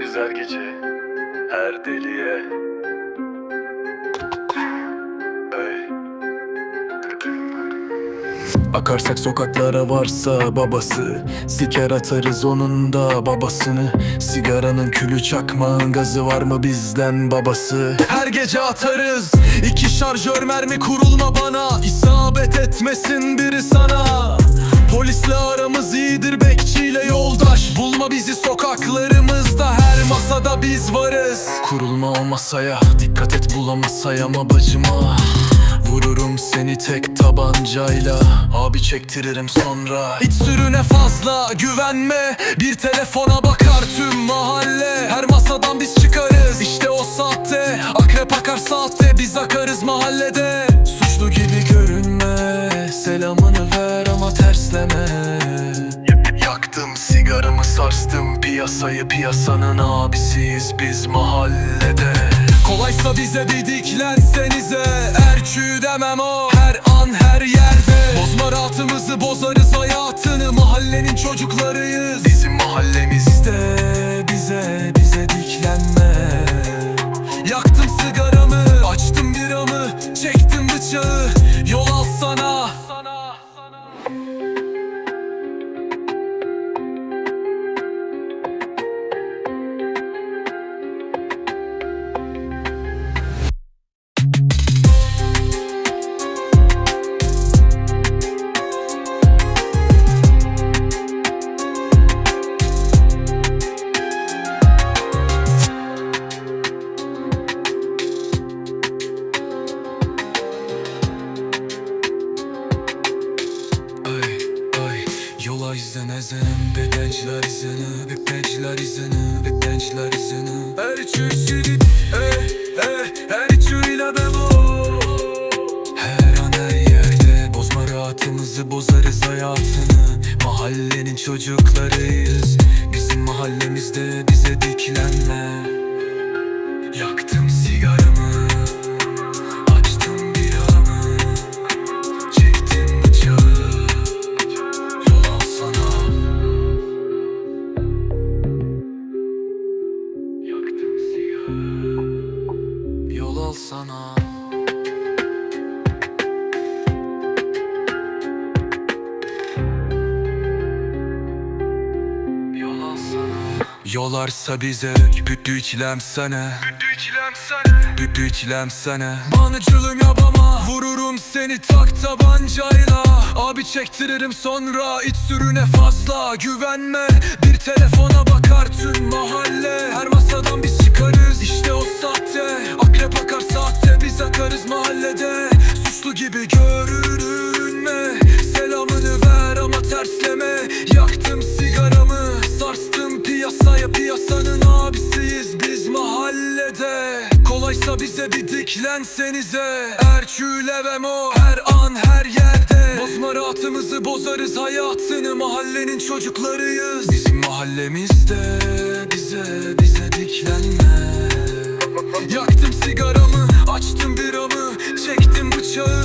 güzel gece her deliye. Akarsak sokaklara varsa babası Siker atarız onun da babasını. Sigaranın külü çakmağın gazı var mı bizden babası? Her gece atarız iki şarjör mermi kurulma bana. İsabet etmesin biri sana. Polisle aramız iyidir bekçiyle yoldaş biz varız. Kurulma o masaya dikkat et bulamasaya ama bacıma. Vururum seni tek tabancayla. Abi çektiririm sonra. İç sürüne fazla güvenme. Bir telefona bakar tüm mahalle. Her masadan biz çıkarız. İşte o saatte Akrep akar saatte Biz akarız mahallede. Suçlu gibi görünme Selamını ver ama tersleme. Yaktım sigaramı sarstım piyasayı piyasanın abisiyiz biz mahallede. Kolaysa bize bir diklensenize Erçü demem o her an her yerde. Bozma rahatımızı bozarız hayatını Mahallenin çocuklarıyız. Bizim mahallemizde bize bize diklenme. Yaktım sigaramı açtım biramı Çektim bıçağı yola izlene zenim Bedençler izini Bedençler izini Bedençler izini. Her çeşidi Ey ey Her çuyla ben o Her an her yerde Bozma rahatımızı bozarız hayatını. Mahallenin çocuklarıyız Alsana. Yolarsa bize Büdü çilem sana Büdü çilem sana sana Banıcılığım yapama. Vururum seni tak tabancayla. Abi çektiririm sonra iç sürüne fazla. Güvenme bir telefona gibi görünme Selamını ver ama tersleme. Yaktım sigaramı Sarstım piyasaya. Piyasanın abisiyiz biz mahallede. Kolaysa bize bir diklensenize. Erçüle ve mo her an her yerde. Bozma rahatımızı bozarız hayatını. Mahallenin çocuklarıyız. Bizim mahallemizde bize bize diklenme. Yaktım sigaramı açtım biramı. Çektim bıçağı